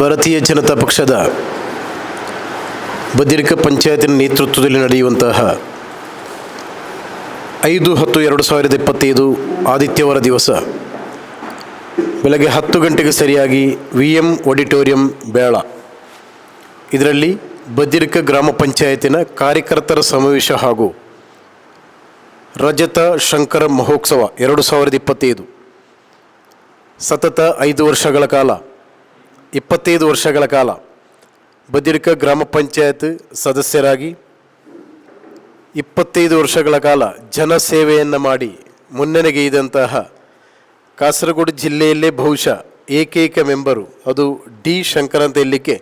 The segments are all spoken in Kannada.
ಭಾರತೀಯ ಜನತಾ ಪಕ್ಷದ ಬದಿರಿಕ ಪಂಚಾಯತಿನ ನೇತೃತ್ವದಲ್ಲಿ ನಡೆಯುವಂತಹ ಐದು ಹತ್ತು ಎರಡು ಸಾವಿರದ ಇಪ್ಪತ್ತೈದು ಆದಿತ್ಯವಾರ ದಿವಸ ಬೆಳಗ್ಗೆ ಹತ್ತು ಗಂಟೆಗೆ ಸರಿಯಾಗಿ ವಿ ಎಂ ಆಡಿಟೋರಿಯಂ ಬೇಳ. ಇದರಲ್ಲಿ ಬದಿರಿಕ ಗ್ರಾಮ ಪಂಚಾಯತಿನ ಕಾರ್ಯಕರ್ತರ ಸಮಾವೇಶ ಹಾಗೂ ರಜತ ಶಂಕರ ಮಹೋತ್ಸವ ಎರಡು ಸಾವಿರದ ಇಪ್ಪತ್ತೈದು. ಸತತ ಐದು ವರ್ಷಗಳ ಕಾಲ ಇಪ್ಪತ್ತೈದು ವರ್ಷಗಳ ಕಾಲ ಬದಿರ್ಕ ಗ್ರಾಮ ಪಂಚಾಯತ್ ಸದಸ್ಯರಾಗಿ ಇಪ್ಪತ್ತೈದು ವರ್ಷಗಳ ಕಾಲ ಜನಸೇವೆಯನ್ನು ಮಾಡಿ ಮುನ್ನಡೆಗೈದಂತಹ ಕಾಸರಗೋಡು ಜಿಲ್ಲೆಯಲ್ಲೇ ಬಹುಶಃ ಏಕೈಕ ಮೆಂಬರು ಅದು ಡಿ ಶಂಕರ್ ಅಂತ ಹೇಳಲಿಕ್ಕೆ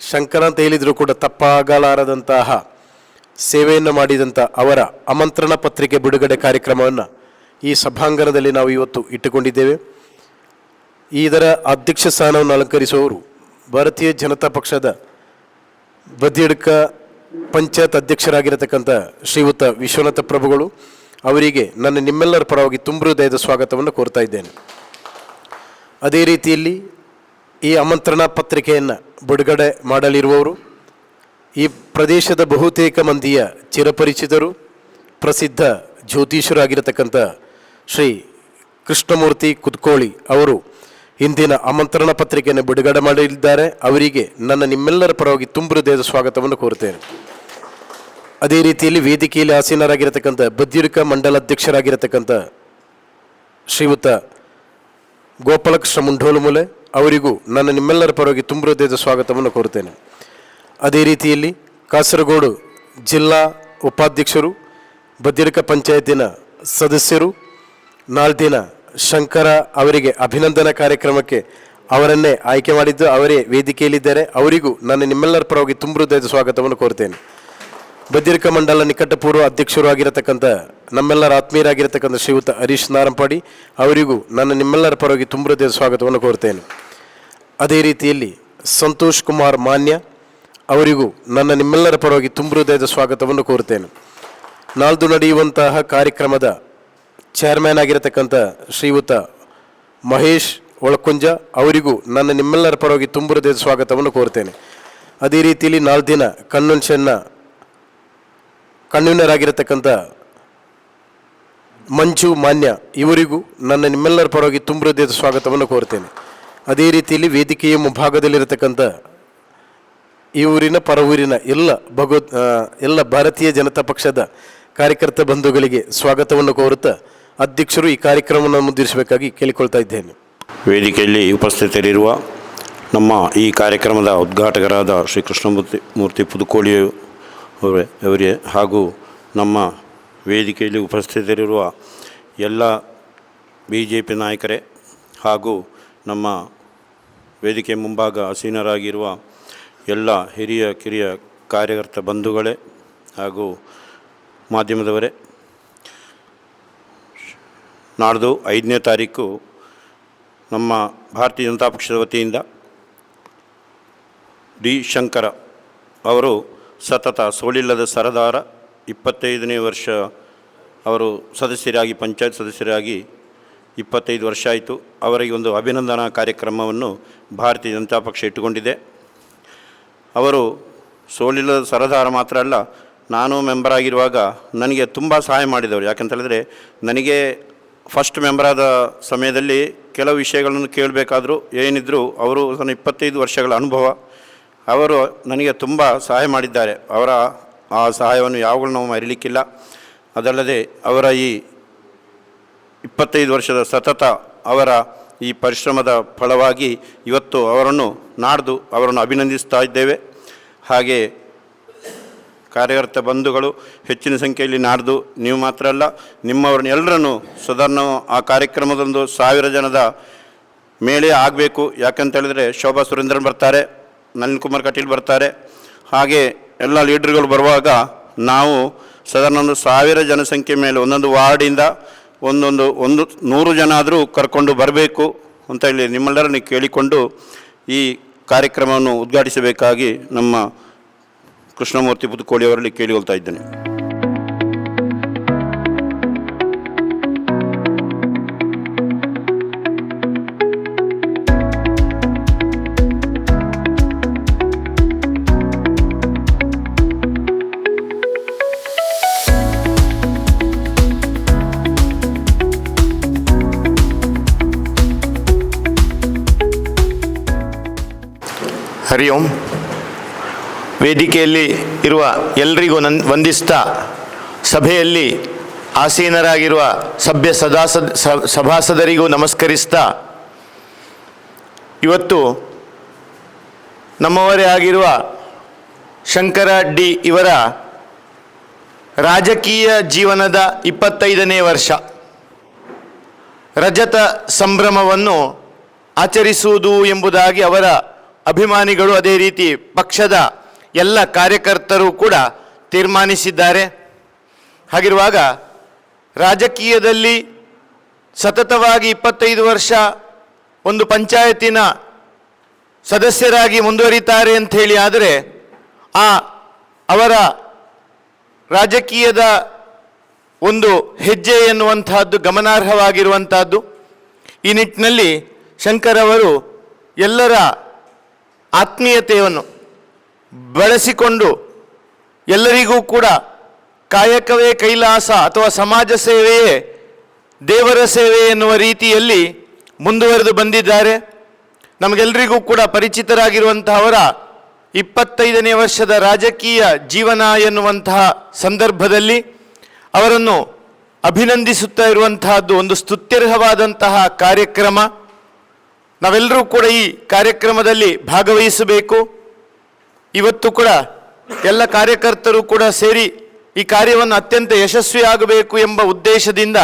ಶಂಕರ್ ಅಂತ ಹೇಳಿದರೂ ಕೂಡ ತಪ್ಪಾಗಲಾರದಂತಹ ಸೇವೆಯನ್ನು ಮಾಡಿದಂಥ ಅವರ ಆಮಂತ್ರಣ ಪತ್ರಿಕೆ ಬಿಡುಗಡೆ ಕಾರ್ಯಕ್ರಮವನ್ನು ಈ ಸಭಾಂಗಣದಲ್ಲಿ ನಾವು ಇವತ್ತು ಇಟ್ಟುಕೊಂಡಿದ್ದೇವೆ. ಇದರ ಅಧ್ಯಕ್ಷ ಸ್ಥಾನವನ್ನು ಅಲಂಕರಿಸುವವರು ಭಾರತೀಯ ಜನತಾ ಪಕ್ಷದ ಬದಿಯಡ್ಕ ಪಂಚಾಯತ್ ಅಧ್ಯಕ್ಷರಾಗಿರತಕ್ಕಂಥ ಶ್ರೀಯುತ ವಿಶ್ವನಾಥ ಪ್ರಭುಗಳು ಅವರಿಗೆ ನನ್ನ ನಿಮ್ಮೆಲ್ಲರ ಪರವಾಗಿ ತುಂಬ ಹೃದಯದ ಸ್ವಾಗತವನ್ನು ಕೋರ್ತಾ ಇದ್ದೇನೆ. ಅದೇ ರೀತಿಯಲ್ಲಿ ಈ ಆಮಂತ್ರಣ ಪತ್ರಿಕೆಯನ್ನು ಬಿಡುಗಡೆ ಮಾಡಲಿರುವವರು, ಈ ಪ್ರದೇಶದ ಬಹುತೇಕ ಮಂದಿಯ ಚಿರಪರಿಚಿತರು, ಪ್ರಸಿದ್ಧ ಜ್ಯೋತಿಷರಾಗಿರತಕ್ಕಂಥ ಶ್ರೀ ಕೃಷ್ಣಮೂರ್ತಿ ಕುದ್ಕೋಳಿ ಅವರು ಇಂದಿನ ಆಮಂತ್ರಣ ಪತ್ರಿಕೆಯನ್ನು ಬಿಡುಗಡೆ ಮಾಡಲಿದ್ದಾರೆ ಅವರಿಗೆ ನನ್ನ ನಿಮ್ಮೆಲ್ಲರ ಪರವಾಗಿ ತುಂಬ ಹೃದಯದ ಸ್ವಾಗತವನ್ನು ಕೋರುತ್ತೇನೆ. ಅದೇ ರೀತಿಯಲ್ಲಿ ವೇದಿಕೆಯಲ್ಲಿ ಆಸೀನರಾಗಿರತಕ್ಕಂಥ ಬದ್ಯುರಿಕ ಮಂಡಲ ಅಧ್ಯಕ್ಷರಾಗಿರತಕ್ಕಂಥ ಶ್ರೀಯುತ ಗೋಪಾಲಕೃಷ್ಣ ಮುಂಡೋಲುಮುಲೆ ಅವರಿಗೂ ನನ್ನ ನಿಮ್ಮೆಲ್ಲರ ಪರವಾಗಿ ತುಂಬ ಹೃದಯದ ಸ್ವಾಗತವನ್ನು ಕೋರುತ್ತೇನೆ. ಅದೇ ರೀತಿಯಲ್ಲಿ ಕಾಸರಗೋಡು ಜಿಲ್ಲಾ ಉಪಾಧ್ಯಕ್ಷರು ಬದಿರಕ ಪಂಚಾಯತಿನ ಸದಸ್ಯರು ನಾಳ್ದಿನ ಶಂಕರ ಅವರಿಗೆ ಅಭಿನಂದನಾ ಕಾರ್ಯಕ್ರಮಕ್ಕೆ ಅವರನ್ನೇ ಆಯ್ಕೆ ಮಾಡಿದ್ದು ಅವರೇ ವೇದಿಕೆಯಲ್ಲಿದ್ದಾರೆ. ಅವರಿಗೂ ನನ್ನ ನಿಮ್ಮೆಲ್ಲರ ಪರವಾಗಿ ತುಂಬ ಹೃದಯದ ಸ್ವಾಗತವನ್ನು ಕೋರ್ತೇನೆ ಬದಿರಕ ಮಂಡಲ ನಿಕಟಪೂರ್ವ ಅಧ್ಯಕ್ಷರು ಆಗಿರತಕ್ಕಂಥ, ನಮ್ಮೆಲ್ಲರ ಆತ್ಮೀಯರಾಗಿರತಕ್ಕಂಥ ಶ್ರೀಯುತ ಹರೀಶ್ ನಾರಂಪಾಡಿ ಅವರಿಗೂ ನನ್ನ ನಿಮ್ಮೆಲ್ಲರ ಪರವಾಗಿ ತುಂಬ ಹೃದಯದ ಸ್ವಾಗತವನ್ನು ಕೋರ್ತೇನೆ ಅದೇ ರೀತಿಯಲ್ಲಿ ಸಂತೋಷ್ ಕುಮಾರ್ ಮಾನ್ಯ ಅವರಿಗೂ ನನ್ನ ನಿಮ್ಮೆಲ್ಲರ ಪರವಾಗಿ ತುಂಬ ಹೃದಯದ ಸ್ವಾಗತವನ್ನು ಕೋರುತ್ತೇನೆ. ನಾಲ್ದು ನಡೆಯುವಂತಹ ಕಾರ್ಯಕ್ರಮದ ಚೇರ್ಮನ್ ಆಗಿರತಕ್ಕಂಥ ಶ್ರೀಯುತ ಮಹೇಶ್ ಒಳಕುಂಜ ಅವರಿಗೂ ನನ್ನ ನಿಮ್ಮೆಲ್ಲರ ಪರವಾಗಿ ತುಂಬ ಹೃದಯದ ಸ್ವಾಗತವನ್ನು ಕೋರ್ತೇನೆ ಅದೇ ರೀತಿಯಲ್ಲಿ ನಾಲ್ದಿನ ಕನ್ವೆನ್ಷನ್ನ ಕನ್ವೀನರಾಗಿರತಕ್ಕಂಥ ಮಂಜು ಮಾನ್ಯ ಇವರಿಗೂ ನನ್ನ ನಿಮ್ಮೆಲ್ಲರ ಪರವಾಗಿ ತುಂಬ ಹೃದಯದ ಸ್ವಾಗತವನ್ನು ಕೋರ್ತೇನೆ ಅದೇ ರೀತಿಯಲ್ಲಿ ವೇದಿಕೆಯ ಮುಂಭಾಗದಲ್ಲಿರತಕ್ಕಂಥ ಈ ಊರಿನ ಪರ ಊರಿನ ಎಲ್ಲ ಭಗವತ್ ಎಲ್ಲ ಭಾರತೀಯ ಜನತಾ ಪಕ್ಷದ ಕಾರ್ಯಕರ್ತ ಬಂಧುಗಳಿಗೆ ಸ್ವಾಗತವನ್ನು ಕೋರುತ್ತಾ ಅಧ್ಯಕ್ಷರು ಈ ಕಾರ್ಯಕ್ರಮವನ್ನು ಮುಂದುವರಿಸಬೇಕಾಗಿ ಕೇಳಿಕೊಳ್ತಾ ಇದ್ದೇನೆ. ವೇದಿಕೆಯಲ್ಲಿ ಉಪಸ್ಥಿತರಿರುವ ನಮ್ಮ ಈ ಕಾರ್ಯಕ್ರಮದ ಉದ್ಘಾಟಕರಾದ ಶ್ರೀ ಕೃಷ್ಣಮೂರ್ತಿ, ಮೂರ್ತಿ ಪುದುಕೋಳಿ ಅವರೇ ಹಾಗೂ ನಮ್ಮ ವೇದಿಕೆಯಲ್ಲಿ ಉಪಸ್ಥಿತರಿರುವ ಎಲ್ಲ ಬಿ ಜೆ ಪಿ ನಾಯಕರೇ ಹಾಗೂ ನಮ್ಮ ವೇದಿಕೆ ಮುಂಭಾಗ ಆಸೀನರಾಗಿರುವ ಎಲ್ಲ ಹಿರಿಯ ಕಿರಿಯ ಕಾರ್ಯಕರ್ತ ಬಂಧುಗಳೇ ಹಾಗೂ ಮಾಧ್ಯಮದವರೇ ನಾಡ್ದು ಐದನೇ ತಾರೀಕು ನಮ್ಮ ಭಾರತೀಯ ಜನತಾ ಪಕ್ಷದ ವತಿಯಿಂದ ಡಿ ಶಂಕರ ಅವರು ಸತತ ಸೋಲಿಲ್ಲದ ಸರದಾರ ಇಪ್ಪತ್ತೈದನೇ ವರ್ಷ ಅವರು ಸದಸ್ಯರಾಗಿ, ಪಂಚಾಯತ್ ಸದಸ್ಯರಾಗಿ ಇಪ್ಪತ್ತೈದು ವರ್ಷ ಆಯಿತು. ಅವರಿಗೆ ಒಂದು ಅಭಿನಂದನಾ ಕಾರ್ಯಕ್ರಮವನ್ನು ಭಾರತೀಯ ಜನತಾ ಪಕ್ಷ ಇಟ್ಟುಕೊಂಡಿದೆ. ಅವರು ಸೋಲಿಲ್ಲದ ಸರದಾರ ಮಾತ್ರ ಅಲ್ಲ, ನಾನು ಮೆಂಬರ್ ಆಗಿರುವಾಗ ನನಗೆ ತುಂಬ ಸಹಾಯ ಮಾಡಿದವರು. ಯಾಕಂತ ಹೇಳಿದ್ರೆ ನನಗೆ ಫಸ್ಟ್ ಮೆಂಬರ್ ಆದ ಸಮಯದಲ್ಲಿ ಕೆಲವು ವಿಷಯಗಳನ್ನು ಕೇಳಬೇಕಾದರೂ ಏನಿದ್ದರೂ ಅವರು ನನ್ನ ಇಪ್ಪತ್ತೈದು ವರ್ಷಗಳ ಅನುಭವ, ಅವರು ನನಗೆ ತುಂಬ ಸಹಾಯ ಮಾಡಿದ್ದಾರೆ. ಅವರ ಆ ಸಹಾಯವನ್ನು ಯಾವಾಗಲೂ ನಾವು ಮರಿಲಿಕ್ಕಿಲ್ಲ. ಅದಲ್ಲದೆ ಅವರ ಈ ಇಪ್ಪತ್ತೈದು ವರ್ಷದ ಸತತ ಅವರ ಈ ಪರಿಶ್ರಮದ ಫಲವಾಗಿ ಇವತ್ತು ಅವರನ್ನು ನಾಡ್ದು ಅವರನ್ನು ಅಭಿನಂದಿಸ್ತಾ ಇದ್ದೇವೆ. ಹಾಗೆ ಕಾರ್ಯಕರ್ತ ಬಂಧುಗಳು ಹೆಚ್ಚಿನ ಸಂಖ್ಯೆಯಲ್ಲಿ ನಾಡ್ದು. ನೀವು ಮಾತ್ರ ಅಲ್ಲ, ನಿಮ್ಮವ್ರನ್ನ ಎಲ್ಲರನ್ನು ಸದರ್ನ ಆ ಕಾರ್ಯಕ್ರಮದೊಂದು ಸಾವಿರ ಜನದ ಮೇಳೆ ಆಗಬೇಕು. ಯಾಕಂತ ಹೇಳಿದ್ರೆ ಶೋಭಾ ಸುರೇಂದ್ರನ್ ಬರ್ತಾರೆ, ನಳಿನ್ ಕುಮಾರ್ ಕಟೀಲ್ ಬರ್ತಾರೆ. ಹಾಗೆ ಎಲ್ಲ ಲೀಡ್ರ್ಗಳು ಬರುವಾಗ ನಾವು ಸಾಧಾರಣ ಒಂದು ಸಾವಿರ ಜನಸಂಖ್ಯೆ ಮೇಲೆ ಒಂದೊಂದು ವಾರ್ಡಿಂದ ಒಂದೊಂದು, ಒಂದು ನೂರು ಜನ ಆದರೂ ಕರ್ಕೊಂಡು ಬರಬೇಕು ಅಂತ ಹೇಳಿ ನಿಮ್ಮೆಲ್ಲರನ್ನು ಕೇಳಿಕೊಂಡು ಈ ಕಾರ್ಯಕ್ರಮವನ್ನು ಉದ್ಘಾಟಿಸಬೇಕಾಗಿ ನಮ್ಮ ಕೃಷ್ಣಮೂರ್ತಿ ಪುದುಕೋಳಿ ಅವರಲ್ಲಿ ಕೇಳಿಕೊಳ್ತಾ ಇದ್ದೇನೆ हरि ओम ವೇದಿಕೆಯಲ್ಲಿ ಇರುವ ಎಲ್ರಿಗೂ ನನ್ ವಂದಿಸ್ತಾ ಸಭೆಯಲ್ಲಿ ಆಸೀನರಾಗಿರುವ ಸಭ್ಯ ಸದಾಸದ ಸಭಾಸದರಿಗೂ ನಮಸ್ಕರಿಸ್ತಾ. ಇವತ್ತು ನಮ್ಮವರೇ ಆಗಿರುವ ಶಂಕರ ಡಿ ಇವರ ರಾಜಕೀಯ ಜೀವನದ ಇಪ್ಪತ್ತೈದನೇ ವರ್ಷ. ರಜತ ಸಂಭ್ರಮವನ್ನು ಆಚರಿಸುವುದು ಎಂಬುದಾಗಿ ಅವರ ಅಭಿಮಾನಿಗಳು ಅದೇ ರೀತಿ ಪಕ್ಷದ ಎಲ್ಲ ಕಾರ್ಯಕರ್ತರು ಕೂಡ ತೀರ್ಮಾನಿಸಿದ್ದಾರೆ. ಹಾಗಿರುವಾಗ ರಾಜಕೀಯದಲ್ಲಿ ಸತತವಾಗಿ ಇಪ್ಪತ್ತೈದು ವರ್ಷ ಒಂದು ಪಂಚಾಯತಿನ ಸದಸ್ಯರಾಗಿ ಮುಂದುವರಿತಾರೆ ಅಂತ ಹೇಳಿ ಆದರೆ ಆ ಅವರ ರಾಜಕೀಯದ ಒಂದು ಹೆಜ್ಜೆ ಎನ್ನುವಂತಹದ್ದು ಗಮನಾರ್ಹವಾಗಿರುವಂತಹದ್ದು. ಈ ನಿಟ್ಟಿನಲ್ಲಿ ಶಂಕರ್ ಅವರು ಎಲ್ಲರ ಆತ್ಮೀಯತೆಯನ್ನು ಬಳಸಿಕೊಂಡು ಎಲ್ಲರಿಗೂ ಕೂಡ ಕಾಯಕವೇ ಕೈಲಾಸ ಅಥವಾ ಸಮಾಜ ಸೇವೆಯೇ ದೇವರ ಸೇವೆ ಎನ್ನುವ ರೀತಿಯಲ್ಲಿ ಮುಂದುವರೆದು ಬಂದಿದ್ದಾರೆ. ನಮಗೆಲ್ಲರಿಗೂ ಕೂಡ ಪರಿಚಿತರಾಗಿರುವಂತಹವರ ಇಪ್ಪತ್ತೈದನೇ ವರ್ಷದ ರಾಜಕೀಯ ಜೀವನ ಎನ್ನುವಂತಹ ಸಂದರ್ಭದಲ್ಲಿ ಅವರನ್ನು ಅಭಿನಂದಿಸುತ್ತಾ ಇರುವಂತಹದ್ದು ಒಂದು ಸ್ತುತ್ಯರ್ಹವಾದಂತಹ ಕಾರ್ಯಕ್ರಮ. ನಾವೆಲ್ಲರೂ ಕೂಡ ಈ ಕಾರ್ಯಕ್ರಮದಲ್ಲಿ ಭಾಗವಹಿಸಬೇಕು. ಇವತ್ತು ಕೂಡ ಎಲ್ಲ ಕಾರ್ಯಕರ್ತರು ಕೂಡ ಸೇರಿ ಈ ಕಾರ್ಯವನ್ನು ಅತ್ಯಂತ ಯಶಸ್ವಿಯಾಗಬೇಕು ಎಂಬ ಉದ್ದೇಶದಿಂದ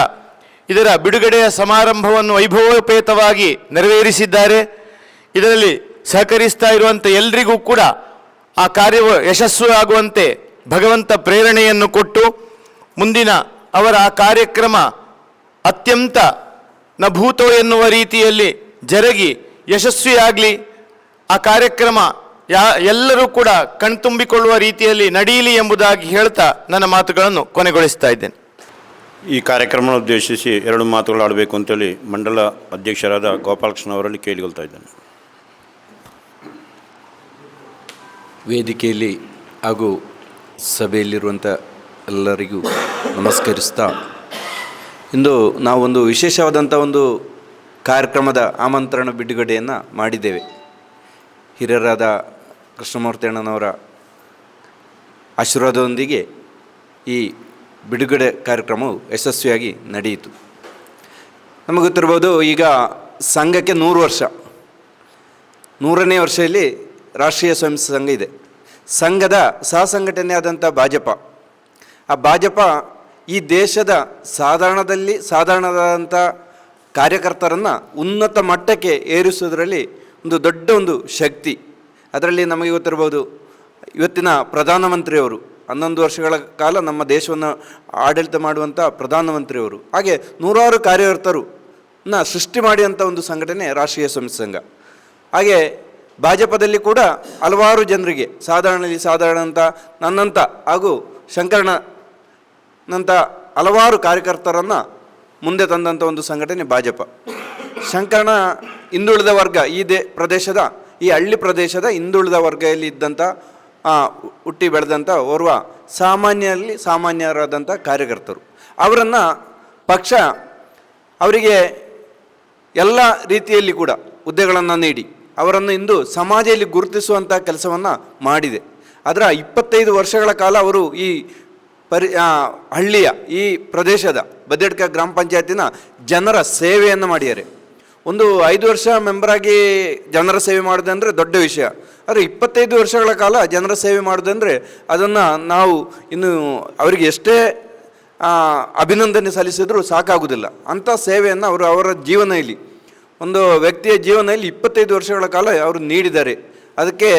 ಇದರ ಬಿಡುಗಡೆಯ ಸಮಾರಂಭವನ್ನು ವೈಭವೋಪೇತವಾಗಿ ನೆರವೇರಿಸಿದ್ದಾರೆ. ಇದರಲ್ಲಿ ಸಹಕರಿಸ್ತಾ ಇರುವಂಥ ಎಲ್ರಿಗೂ ಕೂಡ ಆ ಕಾರ್ಯವು ಯಶಸ್ವಿ ಆಗುವಂತೆ ಭಗವಂತ ಪ್ರೇರಣೆಯನ್ನು ಕೊಟ್ಟು ಮುಂದಿನ ಅವರ ಆ ಕಾರ್ಯಕ್ರಮ ಅತ್ಯಂತ ನಭೂತೋ ಎನ್ನುವ ರೀತಿಯಲ್ಲಿ ಜರುಗಿ ಯಶಸ್ವಿಯಾಗಲಿ. ಆ ಕಾರ್ಯಕ್ರಮ ಯಾ ಎಲ್ಲರೂ ಕೂಡ ಕಣ್ತುಂಬಿಕೊಳ್ಳುವ ರೀತಿಯಲ್ಲಿ ನಡೆಯಲಿ ಎಂಬುದಾಗಿ ಹೇಳ್ತಾ ನನ್ನ ಮಾತುಗಳನ್ನು ಕೊನೆಗೊಳಿಸ್ತಾ ಇದ್ದೇನೆ. ಈ ಕಾರ್ಯಕ್ರಮವನ್ನು ಉದ್ದೇಶಿಸಿ ಎರಡು ಮಾತುಗಳಾಡಬೇಕು ಅಂತೇಳಿ ಮಂಡಲ ಅಧ್ಯಕ್ಷರಾದ ಗೋಪಾಲಕೃಷ್ಣ ಅವರಲ್ಲಿ ಕೇಳಿಕೊಳ್ತಾ ಇದ್ದೇನೆ. ವೇದಿಕೆಯಲ್ಲಿ ಹಾಗೂ ಸಭೆಯಲ್ಲಿರುವಂಥ ಎಲ್ಲರಿಗೂ ನಮಸ್ಕರಿಸ್ತಾ ಇಂದು ನಾವೊಂದು ವಿಶೇಷವಾದಂಥ ಒಂದು ಕಾರ್ಯಕ್ರಮದ ಆಮಂತ್ರಣ ಬಿಡುಗಡೆಯನ್ನು ಮಾಡಿದ್ದೇವೆ. ಹಿರಿಯರಾದ ಕೃಷ್ಣಮೂರ್ತಿ ಅಣ್ಣನವರ ಆಶೀರ್ವಾದದೊಂದಿಗೆ ಈ ಬಿಡುಗಡೆ ಕಾರ್ಯಕ್ರಮವು ಯಶಸ್ವಿಯಾಗಿ ನಡೆಯಿತು. ನಮಗೆ ಗೊತ್ತಿರ್ಬೋದು ಈಗ ಸಂಘಕ್ಕೆ ನೂರು ವರ್ಷ. ನೂರನೇ ವರ್ಷದಲ್ಲಿ ರಾಷ್ಟ್ರೀಯ ಸ್ವಯಂ ಸಂಘ ಇದೆ. ಸಂಘದ ಸಹ ಸಂಘಟನೆ ಆದಂಥ ಭಾಜಪ. ಆ ಭಾಜಪ ಈ ದೇಶದ ಸಾಧಾರಣದಲ್ಲಿ ಸಾಧಾರಣವಾದಂಥ ಕಾರ್ಯಕರ್ತರನ್ನು ಉನ್ನತ ಮಟ್ಟಕ್ಕೆ ಏರಿಸುವುದರಲ್ಲಿ ಒಂದು ದೊಡ್ಡ ಒಂದು ಶಕ್ತಿ. ಅದರಲ್ಲಿ ನಮಗೆ ಗೊತ್ತಿರ್ಬೋದು ಇವತ್ತಿನ ಪ್ರಧಾನಮಂತ್ರಿಯವರು, ಹನ್ನೊಂದು ವರ್ಷಗಳ ಕಾಲ ನಮ್ಮ ದೇಶವನ್ನು ಆಡಳಿತ ಮಾಡುವಂಥ ಪ್ರಧಾನಮಂತ್ರಿಯವರು. ಹಾಗೆ ನೂರಾರು ಕಾರ್ಯಕರ್ತರು ನ ಸೃಷ್ಟಿ ಮಾಡಿದಂಥ ಒಂದು ಸಂಘಟನೆ ರಾಷ್ಟ್ರೀಯ ಸ್ವಯಂ ಸಂಘ. ಹಾಗೆ ಭಾಜಪದಲ್ಲಿ ಕೂಡ ಹಲವಾರು ಜನರಿಗೆ, ಸಾಧಾರಣದಲ್ಲಿ ಸಾಧಾರಣ ಅಂತ ನನ್ನಂಥ ಹಾಗೂ ಶಂಕರಣ್ಣನಂಥ ಹಲವಾರು ಕಾರ್ಯಕರ್ತರನ್ನು ಮುಂದೆ ತಂದಂಥ ಒಂದು ಸಂಘಟನೆ ಭಾಜಪ. ಶಂಕರಣ ಹಿಂದುಳಿದ ವರ್ಗ ಈ ಪ್ರದೇಶದ ಈ ಹಳ್ಳಿ ಪ್ರದೇಶದ ಹಿಂದುಳಿದ ವರ್ಗದಲ್ಲಿ ಇದ್ದಂಥ ಹುಟ್ಟಿ ಬೆಳೆದಂಥ ಓರ್ವ ಸಾಮಾನ್ಯರಲ್ಲಿ ಸಾಮಾನ್ಯರಾದಂಥ ಕಾರ್ಯಕರ್ತರು. ಅವರನ್ನು ಪಕ್ಷ ಅವರಿಗೆ ಎಲ್ಲ ರೀತಿಯಲ್ಲಿ ಕೂಡ ಹುದ್ದೆಗಳನ್ನು ನೀಡಿ, ಅವರನ್ನು ಇಂದು ಸಮಾಜದಲ್ಲಿ ಗುರುತಿಸುವಂಥ ಕೆಲಸವನ್ನು ಮಾಡಿದೆ. ಅದರ ಇಪ್ಪತ್ತೈದು ವರ್ಷಗಳ ಕಾಲ ಅವರು ಈ ಪರಿ ಹಳ್ಳಿಯ ಈ ಪ್ರದೇಶದ ಬದೇಡ್ಕ ಗ್ರಾಮ ಪಂಚಾಯತಿನ ಜನರ ಸೇವೆಯನ್ನು ಮಾಡಿದ್ದಾರೆ. ಒಂದು ಐದು ವರ್ಷ ಮೆಂಬರಾಗಿ ಜನರ ಸೇವೆ ಮಾಡೋದಂದರೆ ದೊಡ್ಡ ವಿಷಯ. ಆದರೆ ಇಪ್ಪತ್ತೈದು ವರ್ಷಗಳ ಕಾಲ ಜನರ ಸೇವೆ ಮಾಡೋದಂದರೆ ಅದನ್ನು ನಾವು ಇನ್ನು ಅವರಿಗೆ ಎಷ್ಟೇ ಅಭಿನಂದನೆ ಸಲ್ಲಿಸಿದರೂ ಸಾಕಾಗುವುದಿಲ್ಲ ಅಂಥ ಸೇವೆಯನ್ನು ಅವರು ಅವರ ಜೀವನದಲ್ಲಿ ಒಂದು ವ್ಯಕ್ತಿಯ ಜೀವನದಲ್ಲಿ ಇಪ್ಪತ್ತೈದು ವರ್ಷಗಳ ಕಾಲ ಅವರು ನೀಡಿದ್ದಾರೆ. ಅದಕ್ಕೆ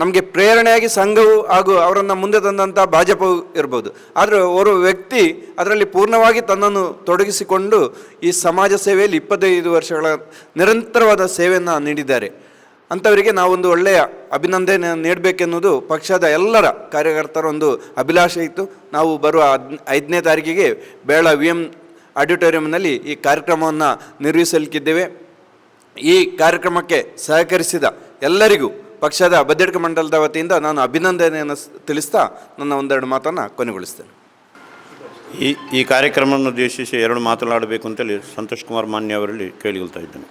ನಮಗೆ ಪ್ರೇರಣೆಯಾಗಿ ಸಂಘವು ಹಾಗೂ ಅವರನ್ನು ಮುಂದೆ ತಂದಂಥ ಭಾಜಪವು ಇರ್ಬೋದು. ಆದರೆ ಓರ್ವ ವ್ಯಕ್ತಿ ಅದರಲ್ಲಿ ಪೂರ್ಣವಾಗಿ ತನ್ನನ್ನು ತೊಡಗಿಸಿಕೊಂಡು ಈ ಸಮಾಜ ಸೇವೆಯಲ್ಲಿ ಇಪ್ಪತ್ತೈದು ವರ್ಷಗಳ ನಿರಂತರವಾದ ಸೇವೆಯನ್ನು ನೀಡಿದ್ದಾರೆ. ಅಂಥವರಿಗೆ ನಾವೊಂದು ಒಳ್ಳೆಯ ಅಭಿನಂದನೆ ನೀಡಬೇಕೆನ್ನುವುದು ಪಕ್ಷದ ಎಲ್ಲರ ಕಾರ್ಯಕರ್ತರ ಒಂದು ಅಭಿಲಾಷೆ ಇತ್ತು. ನಾವು ಬರುವ ಹದ್, ಐದನೇ ತಾರೀಕಿಗೆ ಬೇಳ ವಿ ಎಂ ಆಡಿಟೋರಿಯಂನಲ್ಲಿ ಈ ಕಾರ್ಯಕ್ರಮವನ್ನು ನಿರ್ವಹಿಸಲಿಕ್ಕಿದ್ದೇವೆ. ಈ ಕಾರ್ಯಕ್ರಮಕ್ಕೆ ಸಹಕರಿಸಿದ ಎಲ್ಲರಿಗೂ ಪಕ್ಷದ ಬದ್ದಡ್ಕ ಮಂಡಲದ ವತಿಯಿಂದ ನಾನು ಅಭಿನಂದನೆಯನ್ನು ತಿಳಿಸ್ತಾ ನನ್ನ ಒಂದೆರಡು ಮಾತನ್ನು ಕೊನೆಗೊಳಿಸ್ತೇನೆ. ಈ ಈ ಕಾರ್ಯಕ್ರಮವನ್ನು ಉದ್ದೇಶಿಸಿ ಎರಡು ಮಾತನಾಡಬೇಕು ಅಂತೇಳಿ ಸಂತೋಷ್ ಕುಮಾರ್ ಮಾನ್ಯ ಅವರಲ್ಲಿ ಕೇಳಿಕೊಳ್ತಾ ಇದ್ದೇನೆ.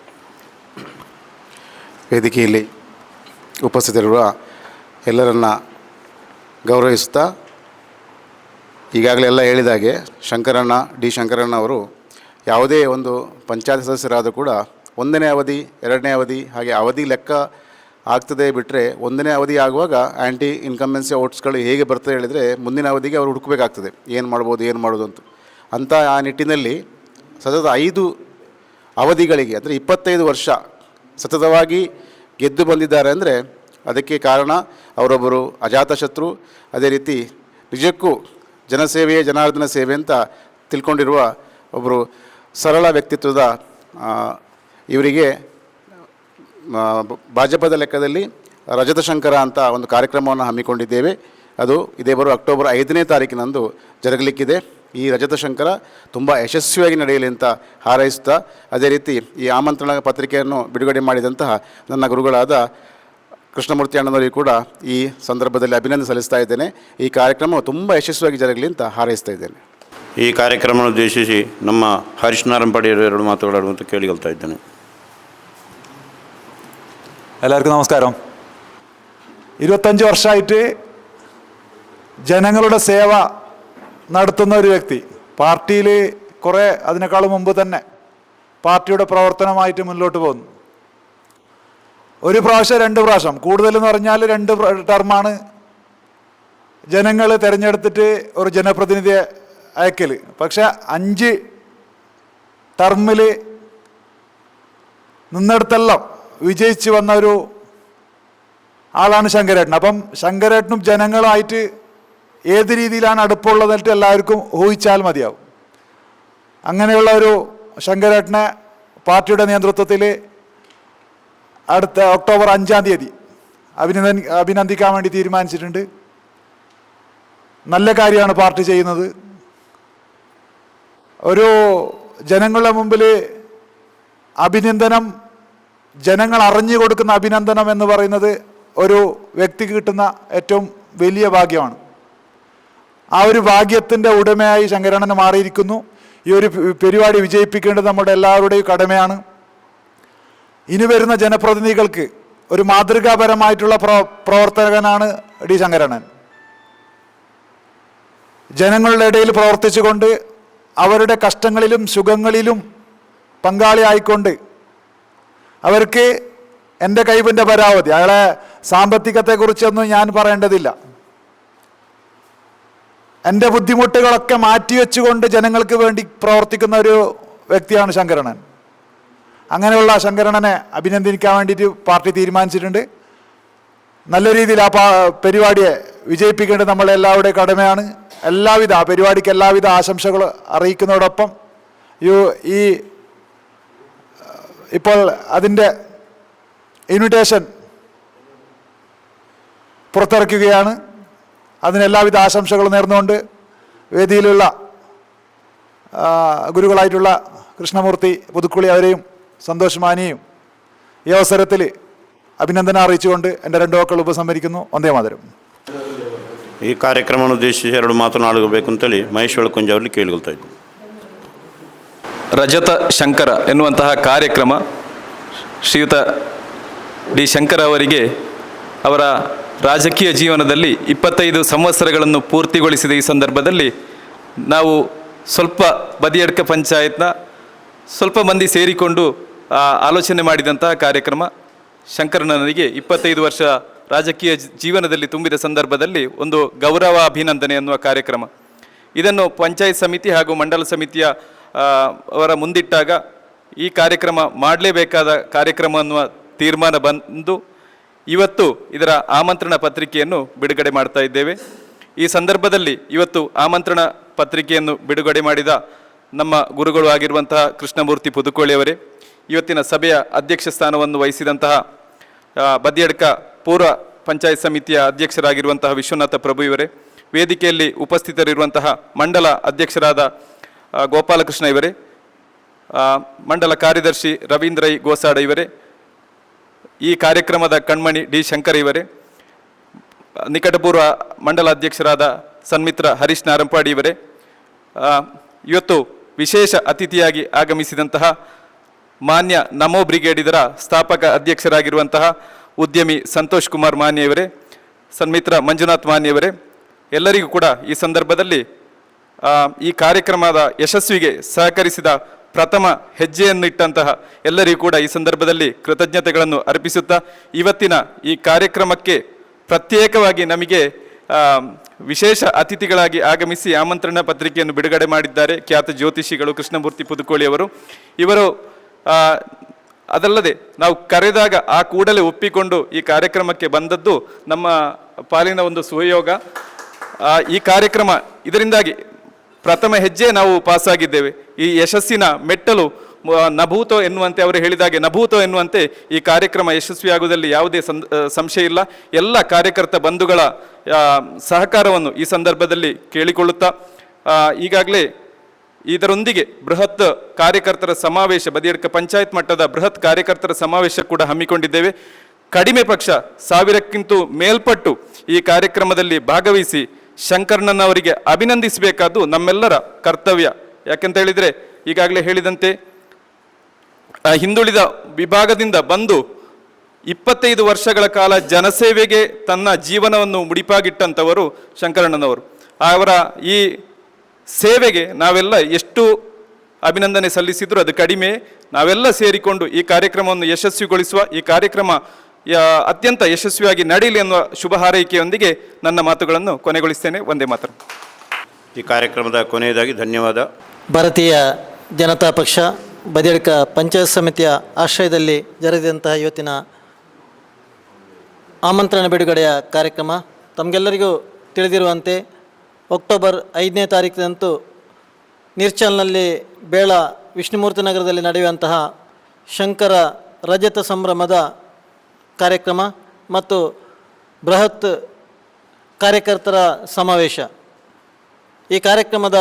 ವೇದಿಕೆಯಲ್ಲಿ ಉಪಸ್ಥಿತರಿರುವ ಎಲ್ಲರನ್ನ ಗೌರವಿಸುತ್ತಾ ಈಗಾಗಲೇ ಎಲ್ಲ ಹೇಳಿದಾಗೆ ಶಂಕರಣ್ಣ ಡಿ ಶಂಕರಣ್ಣ ಅವರು ಯಾವುದೇ ಒಂದು ಪಂಚಾಯತ್ ಸದಸ್ಯರಾದರೂ ಕೂಡ ಒಂದನೇ ಅವಧಿ ಎರಡನೇ ಅವಧಿ ಹಾಗೆ ಅವಧಿ ಲೆಕ್ಕ ಆಗ್ತದೆ ಬಿಟ್ಟರೆ ಒಂದನೇ ಅವಧಿ ಆಗುವಾಗ ಆ್ಯಂಟಿ ಇನ್ಕಮೆನ್ಸಿ ಓಟ್ಸ್ಗಳು ಹೇಗೆ ಬರ್ತದೆ ಹೇಳಿದರೆ ಮುಂದಿನ ಅವಧಿಗೆ ಅವರು ಹುಡುಕಬೇಕಾಗ್ತದೆ. ಏನು ಮಾಡ್ಬೋದು, ಏನು ಮಾಡೋದು ಅಂತ. ಅಂಥ ಆ ನಿಟ್ಟಿನಲ್ಲಿ ಸತತ ಐದು ಅವಧಿಗಳಿಗೆ, ಅಂದರೆ ಇಪ್ಪತ್ತೈದು ವರ್ಷ ಸತತವಾಗಿ ಗೆದ್ದು ಬಂದಿದ್ದಾರೆ ಅಂದರೆ ಅದಕ್ಕೆ ಕಾರಣ ಅವರೊಬ್ಬರು ಅಜಾತಶತ್ರು ಅದೇ ರೀತಿ ನಿಜಕ್ಕೂ ಜನಸೇವೆಯೇ ಜನಾರ್ದನ ಸೇವೆ ಅಂತ ತಿಳ್ಕೊಂಡಿರುವ ಒಬ್ಬರು ಸರಳ ವ್ಯಕ್ತಿತ್ವದ ಇವರಿಗೆ ಭಾಜಪದ ಲೆಕ್ಕದಲ್ಲಿ ರಜತ ಶಂಕರ ಅಂತ ಒಂದು ಕಾರ್ಯಕ್ರಮವನ್ನು ಹಮ್ಮಿಕೊಂಡಿದ್ದೇವೆ. ಅದು ಇದೇ ಬರುವ ಅಕ್ಟೋಬರ್ ಐದನೇ ತಾರೀಕಿನಂದು ಜರುಗಲಿಕ್ಕಿದೆ. ಈ ರಜತ ಶಂಕರ ತುಂಬ ಯಶಸ್ವಿಯಾಗಿ ನಡೆಯಲಿ ಅಂತ ಹಾರೈಸುತ್ತಾ, ಅದೇ ರೀತಿ ಈ ಆಮಂತ್ರಣ ಪತ್ರಿಕೆಯನ್ನು ಬಿಡುಗಡೆ ಮಾಡಿದಂತಹ ನನ್ನ ಗುರುಗಳಾದ ಕೃಷ್ಣಮೂರ್ತಿ ಅಣ್ಣನವರಿಗೆ ಕೂಡ ಈ ಸಂದರ್ಭದಲ್ಲಿ ಅಭಿನಂದನೆ ಸಲ್ಲಿಸ್ತಾ ಇದ್ದೇನೆ. ಈ ಕಾರ್ಯಕ್ರಮ ತುಂಬ ಯಶಸ್ವಿಯಾಗಿ ಜರಗಲಿ ಅಂತ ಹಾರೈಸ್ತಾ ಇದ್ದೇನೆ. ಈ ಕಾರ್ಯಕ್ರಮವನ್ನು ಉದ್ದೇಶಿಸಿ ನಮ್ಮ ಹರೀಶ್ ನಾರಾಯಣ ಪಡೆಯರು ಎರಡು ಮಾತುಗಳಾಡುವಂತ ಕೇಳಿಕೊಳ್ತಾ ഇದ್ದೇನೆ എല്ലാവർക്കും നമസ്കാരം. ഇരുപത്തഞ്ച് വർഷമായിട്ട് ജനങ്ങളുടെ സേവ നടത്തുന്ന ഒരു വ്യക്തി പാർട്ടിയിൽ കുറേ അതിനേക്കാൾ മുമ്പ് തന്നെ പാർട്ടിയുടെ പ്രവർത്തനമായിട്ട് മുന്നോട്ട് പോകുന്നു. ഒരു പ്രാവശ്യം രണ്ട് പ്രാവശ്യം കൂടുതലെന്ന് പറഞ്ഞാൽ രണ്ട് ടർമാണ് ജനങ്ങൾ തിരഞ്ഞെടുത്തിട്ട് ഒരു ജനപ്രതിനിധിയെ അയക്കൽ പക്ഷെ അഞ്ച് ടർമിൽ നിന്നിടത്തെല്ലാം വിജയിച്ച് വന്ന ഒരു ആളാണ് ശങ്കരേട്ടൻ. അപ്പം ശങ്കരേട്ടനും ജനങ്ങളായിട്ട് ഏത് രീതിയിലാണ് അടുപ്പുള്ളതായിട്ട് എല്ലാവർക്കും ഊഹിച്ചാൽ മതിയാവും. അങ്ങനെയുള്ള ഒരു ശങ്കരേട്ടനെ പാർട്ടിയുടെ നേതൃത്വത്തിൽ അടുത്ത ഒക്ടോബർ അഞ്ചാം തീയതി അഭിനന്ദൻ അഭിനന്ദിക്കാൻ വേണ്ടി തീരുമാനിച്ചിട്ടുണ്ട്. നല്ല കാര്യമാണ് പാർട്ടി ചെയ്യുന്നത്. ഒരു ജനങ്ങളുടെ മുമ്പിൽ അഭിനന്ദനം ജനങ്ങൾ അറിഞ്ഞു കൊടുക്കുന്ന അഭിനന്ദനം എന്ന് പറയുന്നത് ഒരു വ്യക്തിക്ക് കിട്ടുന്ന ഏറ്റവും വലിയ ഭാഗ്യമാണ്. ആ ഒരു ഭാഗ്യത്തിന്റെ ഉടമയായി ശങ്കരണന് മാറിയിരിക്കുന്നു. ഈ ഒരു പരിപാടി വിജയിപ്പിക്കേണ്ടത് നമ്മുടെ എല്ലാവരുടെയും കടമയാണ്. ഇനി വരുന്ന ജനപ്രതിനിധികൾക്ക് ഒരു മാതൃകാപരമായിട്ടുള്ള പ്ര പ്രവർത്തകനാണ് ഡി ശങ്കരണൻ ജനങ്ങളുടെ ഇടയിൽ പ്രവർത്തിച്ചുകൊണ്ട് അവരുടെ കഷ്ടങ്ങളിലും സുഖങ്ങളിലും പങ്കാളിയായിക്കൊണ്ട് അവർക്ക് എന്റെ കഴിവിന്റെ പരാവധി അയാളെ സാമ്പത്തികത്തെക്കുറിച്ചൊന്നും ഞാൻ പറയേണ്ടതില്ല. എന്റെ ബുദ്ധിമുട്ടുകളൊക്കെ മാറ്റിവെച്ചുകൊണ്ട് ജനങ്ങൾക്ക് വേണ്ടി പ്രവർത്തിക്കുന്ന ഒരു വ്യക്തിയാണ് ശങ്കരണൻ അങ്ങനെയുള്ള ശങ്കരണനെ അഭിനന്ദിക്കാൻ വേണ്ടിയിട്ട് പാർട്ടി തീരുമാനിച്ചിട്ടുണ്ട്. നല്ല രീതിയിൽ ആ പരിപാടിയെ വിജയിപ്പിക്കേണ്ടത് നമ്മളെ എല്ലാവരുടെയും കടമയാണ്. എല്ലാവിധ ആ പരിപാടിക്ക് എല്ലാവിധ ആശംസകൾ അറിയിക്കുന്നതോടൊപ്പം ഈ ഇപ്പോൾ അതിൻ്റെ ഇൻവിറ്റേഷൻ പുറത്തിറക്കുകയാണ് അതിന് എല്ലാവിധ ആശംസകളും നേർന്നുകൊണ്ട് വേദിയിലുള്ള ആ, ഗുരുകളായിട്ടുള്ള കൃഷ്ണമൂർത്തി പുതുക്കുളി അവരെയും സന്തോഷ് മാനിയും ഈ അവസരത്തിൽ അഭിനന്ദനം അറിയിച്ചുകൊണ്ട് എൻ്റെ രണ്ട് വാക്കുകൾ ഉപസംഹരിക്കുന്നു വന്ദേ മാതരം ಈ ಕಾರ್ಯಕ್ರಮವನ್ನು ಉದ್ದೇಶಿಸಿ ಎರಡು ಮಾತನಾಡಬೇಕು ಅಂತೇಳಿ ಮಹೇಶ್ ಒಳಕೊಂಜ ಅವರಲ್ಲಿ ಕೇಳಿಕೊಳ್ತಾ ಇದ್ದೀನಿ ರಜತ ಶಂಕರ ಎನ್ನುವಂತಹ ಕಾರ್ಯಕ್ರಮ ಶ್ರೀಯುತ ಡಿ ಶಂಕರ ಅವರಿಗೆ ಅವರ ರಾಜಕೀಯ ಜೀವನದಲ್ಲಿ ಇಪ್ಪತ್ತೈದು ಸಂವತ್ಸರಗಳನ್ನು ಪೂರ್ತಿಗೊಳಿಸಿದ ಈ ಸಂದರ್ಭದಲ್ಲಿ ನಾವು ಸ್ವಲ್ಪ ಬದಿಯಡ್ಕ ಪಂಚಾಯತ್ನ ಸ್ವಲ್ಪ ಮಂದಿ ಸೇರಿಕೊಂಡು ಆಲೋಚನೆ ಮಾಡಿದಂತಹ ಕಾರ್ಯಕ್ರಮ ಶಂಕರಣ್ಣನಿಗೆ ಇಪ್ಪತ್ತೈದು ವರ್ಷ ರಾಜಕೀಯ ಜೀವನದಲ್ಲಿ ತುಂಬಿದ ಸಂದರ್ಭದಲ್ಲಿ ಒಂದು ಗೌರವ ಅಭಿನಂದನೆ ಎನ್ನುವ ಕಾರ್ಯಕ್ರಮ. ಇದನ್ನು ಪಂಚಾಯತ್ ಸಮಿತಿ ಹಾಗೂ ಮಂಡಲ ಸಮಿತಿಯ ಅವರ ಮುಂದಿಟ್ಟಾಗ ಈ ಕಾರ್ಯಕ್ರಮ ಮಾಡಲೇಬೇಕಾದ ಕಾರ್ಯಕ್ರಮ ಅನ್ನುವ ತೀರ್ಮಾನ ಬಂದು ಇವತ್ತು ಇದರ ಆಮಂತ್ರಣ ಪತ್ರಿಕೆಯನ್ನು ಬಿಡುಗಡೆ ಮಾಡ್ತಾ ಇದ್ದೇವೆ. ಈ ಸಂದರ್ಭದಲ್ಲಿ ಇವತ್ತು ಆಮಂತ್ರಣ ಪತ್ರಿಕೆಯನ್ನು ಬಿಡುಗಡೆ ಮಾಡಿದ ನಮ್ಮ ಗುರುಗಳು ಆಗಿರುವಂತಹ ಕೃಷ್ಣಮೂರ್ತಿ ಪುದುಕೋಳಿಯವರೇ ಇವತ್ತಿನ ಸಭೆಯ ಅಧ್ಯಕ್ಷ ಸ್ಥಾನವನ್ನು ವಹಿಸಿದಂತಹ ಬದಿಯಡ್ಕ ಪೂರ್ವ ಪಂಚಾಯತ್ ಸಮಿತಿಯ ಅಧ್ಯಕ್ಷರಾಗಿರುವಂತಹ ವಿಶ್ವನಾಥ ಪ್ರಭು ಇವರೇ, ವೇದಿಕೆಯಲ್ಲಿ ಉಪಸ್ಥಿತರಿರುವಂತಹ ಮಂಡಲ ಅಧ್ಯಕ್ಷರಾದ ಗೋಪಾಲಕೃಷ್ಣ ಇವರೇ ಮಂಡಲ ಕಾರ್ಯದರ್ಶಿ ರವೀಂದ್ರ ಐ ಗೋಸಾಡ ಇವರೇ, ಈ ಕಾರ್ಯಕ್ರಮದ ಕಣ್ಮಣಿ ಡಿ ಶಂಕರ್ ಇವರೇ, ನಿಕಟಪೂರ್ವ ಮಂಡಲ ಅಧ್ಯಕ್ಷರಾದ ಸನ್ಮಿತ್ರ ಹರೀಶ್ ನಾರಂಪಾಡಿ ಇವರೇ ಇವತ್ತು ವಿಶೇಷ ಅತಿಥಿಯಾಗಿ ಆಗಮಿಸಿದಂತಹ ಮಾನ್ಯ ನಮೋ ಬ್ರಿಗೇಡ್ ಇದರ ಸ್ಥಾಪಕ ಅಧ್ಯಕ್ಷರಾಗಿರುವಂತಹ ಉದ್ಯಮಿ ಸಂತೋಷ್ ಕುಮಾರ್ ಮಾನ್ಯವರೇ ಸನ್ಮಿತ್ರ ಮಂಜುನಾಥ್ ಮಾನ್ಯವರೇ ಎಲ್ಲರಿಗೂ ಕೂಡ ಈ ಸಂದರ್ಭದಲ್ಲಿ ಈ ಕಾರ್ಯಕ್ರಮದ ಯಶಸ್ವಿಗೆ ಸಹಕರಿಸಿದ ಪ್ರಥಮ ಹೆಜ್ಜೆಯನ್ನಿಟ್ಟಂತಹ ಎಲ್ಲರಿಗೂ ಕೂಡ ಈ ಸಂದರ್ಭದಲ್ಲಿ ಕೃತಜ್ಞತೆಗಳನ್ನು ಅರ್ಪಿಸುತ್ತಾ ಇವತ್ತಿನ ಈ ಕಾರ್ಯಕ್ರಮಕ್ಕೆ ಪ್ರತ್ಯೇಕವಾಗಿ ನಮಗೆ ವಿಶೇಷ ಅತಿಥಿಗಳಾಗಿ ಆಗಮಿಸಿ ಆಮಂತ್ರಣ ಪತ್ರಿಕೆಯನ್ನು ಬಿಡುಗಡೆ ಮಾಡಿದ್ದಾರೆ ಖ್ಯಾತ ಜ್ಯೋತಿಷಿಗಳು ಕೃಷ್ಣಮೂರ್ತಿ ಪುದುಕೋಳಿ ಅವರು. ಇವರು ಅದಲ್ಲದೆ ನಾವು ಕರೆದಾಗ ಆ ಕೂಡಲೇ ಒಪ್ಪಿಕೊಂಡು ಈ ಕಾರ್ಯಕ್ರಮಕ್ಕೆ ಬಂದದ್ದು ನಮ್ಮ ಪಾಲಿನ ಒಂದು ಸುಯೋಗ. ಈ ಕಾರ್ಯಕ್ರಮ ಇದರಿಂದಾಗಿ ಪ್ರಥಮ ಹೆಜ್ಜೆ ನಾವು ಪಾಸಾಗಿದ್ದೇವೆ. ಈ ಯಶಸ್ಸಿನ ಮೆಟ್ಟಲು ನಭೂತೋ ಎನ್ನುವಂತೆ ಅವರು ಹೇಳಿದಾಗೆ, ನಭೂತೋ ಎನ್ನುವಂತೆ ಈ ಕಾರ್ಯಕ್ರಮ ಯಶಸ್ವಿಯಾಗುವುದರಲ್ಲಿ ಯಾವುದೇ ಸಂಶಯ ಇಲ್ಲ. ಎಲ್ಲ ಕಾರ್ಯಕರ್ತ ಬಂಧುಗಳ ಸಹಕಾರವನ್ನು ಈ ಸಂದರ್ಭದಲ್ಲಿ ಕೇಳಿಕೊಳ್ಳುತ್ತಾ ಈಗಾಗಲೇ ಇದರೊಂದಿಗೆ ಬೃಹತ್ ಕಾರ್ಯಕರ್ತರ ಸಮಾವೇಶ, ಬದಿಯಡ್ಕ ಪಂಚಾಯತ್ ಮಟ್ಟದ ಬೃಹತ್ ಕಾರ್ಯಕರ್ತರ ಸಮಾವೇಶ ಕೂಡ ಹಮ್ಮಿಕೊಂಡಿದ್ದೇವೆ. ಕಡಿಮೆ ಪಕ್ಷ, ಸಾವಿರಕ್ಕಿಂತ ಮೇಲ್ಪಟ್ಟು ಈ ಕಾರ್ಯಕ್ರಮದಲ್ಲಿ ಭಾಗವಹಿಸಿ ಶಂಕರಣ್ಣನವರಿಗೆ ಅಭಿನಂದಿಸಬೇಕಾದ್ದು ನಮ್ಮೆಲ್ಲರ ಕರ್ತವ್ಯ. ಯಾಕಂತ ಹೇಳಿದರೆ, ಈಗಾಗಲೇ ಹೇಳಿದಂತೆ ಹಿಂದುಳಿದ ವಿಭಾಗದಿಂದ ಬಂದು ಇಪ್ಪತ್ತೈದು ವರ್ಷಗಳ ಕಾಲ ಜನಸೇವೆಗೆ ತನ್ನ ಜೀವನವನ್ನು ಮುಡಿಪಾಗಿಟ್ಟಂಥವರು ಶಂಕರಣ್ಣನವರು. ಅವರ ಈ ಸೇವೆಗೆ ನಾವೆಲ್ಲ ಎಷ್ಟು ಅಭಿನಂದನೆ ಸಲ್ಲಿಸಿದ್ರು ಅದು ಕಡಿಮೆ. ನಾವೆಲ್ಲ ಸೇರಿಕೊಂಡು ಈ ಕಾರ್ಯಕ್ರಮವನ್ನು ಯಶಸ್ವಿಗೊಳಿಸುವ, ಈ ಕಾರ್ಯಕ್ರಮ ಅತ್ಯಂತ ಯಶಸ್ವಿಯಾಗಿ ನಡೆಯಲಿ ಎನ್ನುವ ಶುಭ ಹಾರೈಕೆಯೊಂದಿಗೆ ನನ್ನ ಮಾತುಗಳನ್ನು ಕೊನೆಗೊಳಿಸ್ತೇನೆ. ಒಂದೇ ಮಾತ್ರ ಈ ಕಾರ್ಯಕ್ರಮದ ಕೊನೆಯದಾಗಿ ಧನ್ಯವಾದ. ಭಾರತೀಯ ಜನತಾ ಪಕ್ಷ ಬದಿಯಡ್ಕ ಪಂಚಾಯತ್ ಸಮಿತಿಯ ಆಶ್ರಯದಲ್ಲಿ ಜರುಗಿದಂತಹ ಇವತ್ತಿನ ಆಮಂತ್ರಣ ಬಿಡುಗಡೆಯ ಕಾರ್ಯಕ್ರಮ ತಮಗೆಲ್ಲರಿಗೂ ತಿಳಿದಿರುವಂತೆ ಅಕ್ಟೋಬರ್ ಐದನೇ ತಾರೀಕಿನಂತೂ ನಿರ್ಚಲ್ನಲ್ಲಿ ಬೇಳ ವಿಷ್ಣುಮೂರ್ತಿ ನಗರದಲ್ಲಿ ನಡೆಯುವಂತಹ ಶಂಕರ ರಜತ ಸಂಭ್ರಮದ ಕಾರ್ಯಕ್ರಮ ಮತ್ತು ಬೃಹತ್ ಕಾರ್ಯಕರ್ತರ ಸಮಾವೇಶ. ಈ ಕಾರ್ಯಕ್ರಮದ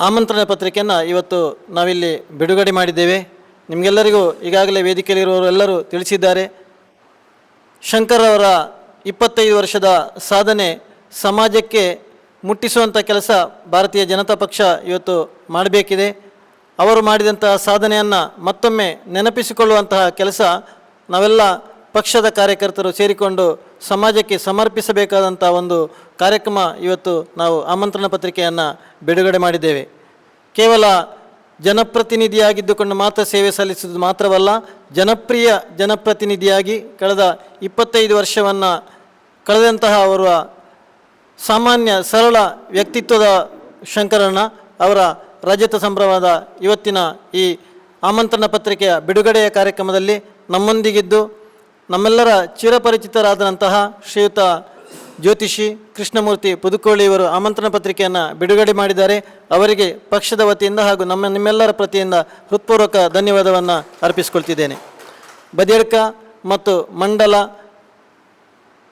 ಆಮಂತ್ರಣ ಪತ್ರಿಕೆಯನ್ನು ಇವತ್ತು ನಾವಿಲ್ಲಿ ಬಿಡುಗಡೆ ಮಾಡಿದ್ದೇವೆ. ನಿಮಗೆಲ್ಲರಿಗೂ ಈಗಾಗಲೇ ವೇದಿಕೆಯಲ್ಲಿರುವವರು ಎಲ್ಲರೂ ತಿಳಿಸಿದ್ದಾರೆ. ಶಂಕರ್ ಅವರ ಇಪ್ಪತ್ತೈದು ವರ್ಷದ ಸಾಧನೆ ಸಮಾಜಕ್ಕೆ ಮುಟ್ಟಿಸುವಂಥ ಕೆಲಸ ಭಾರತೀಯ ಜನತಾ ಪಕ್ಷ ಇವತ್ತು ಮಾಡಬೇಕಿದೆ. ಅವರು ಮಾಡಿದಂತಹ ಸಾಧನೆಯನ್ನು ಮತ್ತೊಮ್ಮೆ ನೆನಪಿಸಿಕೊಳ್ಳುವಂತಹ ಕೆಲಸ ನಾವೆಲ್ಲ ಪಕ್ಷದ ಕಾರ್ಯಕರ್ತರು ಸೇರಿಕೊಂಡು ಸಮಾಜಕ್ಕೆ ಸಮರ್ಪಿಸಬೇಕಾದಂಥ ಒಂದು ಕಾರ್ಯಕ್ರಮ ಇವತ್ತು ನಾವು ಆಮಂತ್ರಣ ಪತ್ರಿಕೆಯನ್ನು ಬಿಡುಗಡೆ ಮಾಡಿದ್ದೇವೆ. ಕೇವಲ ಜನಪ್ರತಿನಿಧಿಯಾಗಿದ್ದುಕೊಂಡು ಮಾತ್ರ ಸೇವೆ ಸಲ್ಲಿಸುವುದು ಮಾತ್ರವಲ್ಲ, ಜನಪ್ರಿಯ ಜನಪ್ರತಿನಿಧಿಯಾಗಿ ಕಳೆದ ಇಪ್ಪತ್ತೈದು ವರ್ಷವನ್ನು ಕಳೆದಂತಹ ಅವರ ಸಾಮಾನ್ಯ ಸರಳ ವ್ಯಕ್ತಿತ್ವದ ಶಂಕರಣ್ಣ ಅವರ ರಜತ ಸಂಭ್ರಮದ ಇವತ್ತಿನ ಈ ಆಮಂತ್ರಣ ಪತ್ರಿಕೆಯ ಬಿಡುಗಡೆಯ ಕಾರ್ಯಕ್ರಮದಲ್ಲಿ ನಮ್ಮೊಂದಿಗಿದ್ದು ನಮ್ಮೆಲ್ಲರ ಚಿರಪರಿಚಿತರಾದಂತಹ ಶ್ರೀಯುತ ಜ್ಯೋತಿಷಿ ಕೃಷ್ಣಮೂರ್ತಿ ಪುದುಕೋಳಿ ಇವರು ಆಮಂತ್ರಣ ಪತ್ರಿಕೆಯನ್ನು ಬಿಡುಗಡೆ ಮಾಡಿದ್ದಾರೆ. ಅವರಿಗೆ ಪಕ್ಷದ ವತಿಯಿಂದ ಹಾಗೂ ನಮ್ಮ ನಿಮ್ಮೆಲ್ಲರ ಪ್ರತಿಯಿಂದ ಹೃತ್ಪೂರ್ವಕ ಧನ್ಯವಾದವನ್ನು ಅರ್ಪಿಸಿಕೊಳ್ತಿದ್ದೇನೆ. ಬದಿಯಡ್ಕ ಮತ್ತು ಮಂಡಲ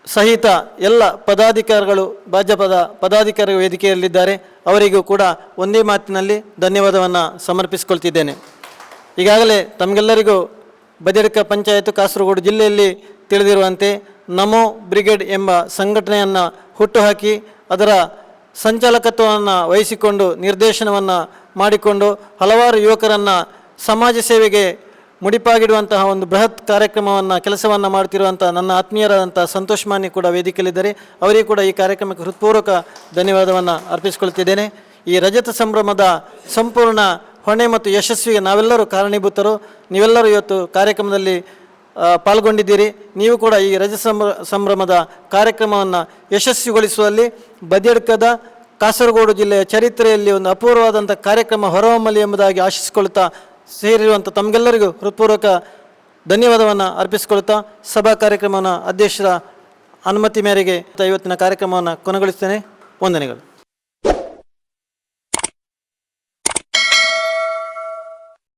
ಸಹಿತ ಎಲ್ಲ ಪದಾಧಿಕಾರಿಗಳು, ಭಾಜಪದ ಪದಾಧಿಕಾರಿ ವೇದಿಕೆಯಲ್ಲಿದ್ದಾರೆ. ಅವರಿಗೂ ಕೂಡ ಒಂದೇ ಮಾತಿನಲ್ಲಿ ಧನ್ಯವಾದವನ್ನು ಸಮರ್ಪಿಸಿಕೊಳ್ತಿದ್ದೇನೆ. ಈಗಾಗಲೇ ತಮಗೆಲ್ಲರಿಗೂ ಬದಿಯಡ್ಕ ಪಂಚಾಯತ್ ಕಾಸರಗೋಡು ಜಿಲ್ಲೆಯಲ್ಲಿ ತಿಳಿದಿರುವಂತೆ ನಮೋ ಬ್ರಿಗೇಡ್ ಎಂಬ ಸಂಘಟನೆಯನ್ನು ಹುಟ್ಟುಹಾಕಿ ಅದರ ಸಂಚಾಲಕತ್ವವನ್ನು ವಹಿಸಿಕೊಂಡು ನಿರ್ದೇಶನವನ್ನು ಮಾಡಿಕೊಂಡು ಹಲವಾರು ಯುವಕರನ್ನು ಸಮಾಜ ಸೇವೆಗೆ ಮುಡಿಪಾಗಿಡುವಂತಹ ಒಂದು ಬೃಹತ್ ಕಾರ್ಯಕ್ರಮವನ್ನು, ಕೆಲಸವನ್ನು ಮಾಡ್ತಿರುವಂಥ ನನ್ನ ಆತ್ಮೀಯರಾದಂಥ ಸಂತೋಷ್ ಮಾನ್ಯ ಕೂಡ ವೇದಿಕೆಯಲ್ಲಿದ್ದಾರೆ. ಅವರಿಗೂ ಕೂಡ ಈ ಕಾರ್ಯಕ್ರಮಕ್ಕೆ ಹೃತ್ಪೂರ್ವಕ ಧನ್ಯವಾದವನ್ನು ಅರ್ಪಿಸಿಕೊಳ್ತಿದ್ದೇನೆ. ಈ ರಜತ ಸಂಭ್ರಮದ ಸಂಪೂರ್ಣ ಹೊಣೆ ಮತ್ತು ಯಶಸ್ವಿಗೆ ನಾವೆಲ್ಲರೂ ಕಾರಣೀಭೂತರು. ನೀವೆಲ್ಲರೂ ಇವತ್ತು ಕಾರ್ಯಕ್ರಮದಲ್ಲಿ ಪಾಲ್ಗೊಂಡಿದ್ದೀರಿ. ನೀವು ಕೂಡ ಈ ರಜ ಸಂಭ್ರ, ಸಂಭ್ರಮದ ಕಾರ್ಯಕ್ರಮವನ್ನು ಯಶಸ್ವಿಗೊಳಿಸುವಲ್ಲಿ ಬದಿಯಡ್ಕದ ಕಾಸರಗೋಡು ಜಿಲ್ಲೆಯ ಚರಿತ್ರೆಯಲ್ಲಿ ಒಂದು ಅಪೂರ್ವವಾದಂಥ ಕಾರ್ಯಕ್ರಮ ಹೊರಹೊಮ್ಮಲಿ ಎಂಬುದಾಗಿ ಆಶಿಸಿಕೊಳ್ಳುತ್ತಾ ಸೇರಿರುವಂಥ ತಮಗೆಲ್ಲರಿಗೂ ಹೃತ್ಪೂರ್ವಕ ಧನ್ಯವಾದವನ್ನು ಅರ್ಪಿಸಿಕೊಳ್ಳುತ್ತಾ ಸಭಾ ಕಾರ್ಯಕ್ರಮವನ್ನು ಅಧ್ಯಕ್ಷರ ಅನುಮತಿ ಮೇರೆಗೆ ಇವತ್ತಿನ ಕಾರ್ಯಕ್ರಮವನ್ನು ಕೊನೆಗೊಳಿಸ್ತೇನೆ. ವಂದನೆಗಳು.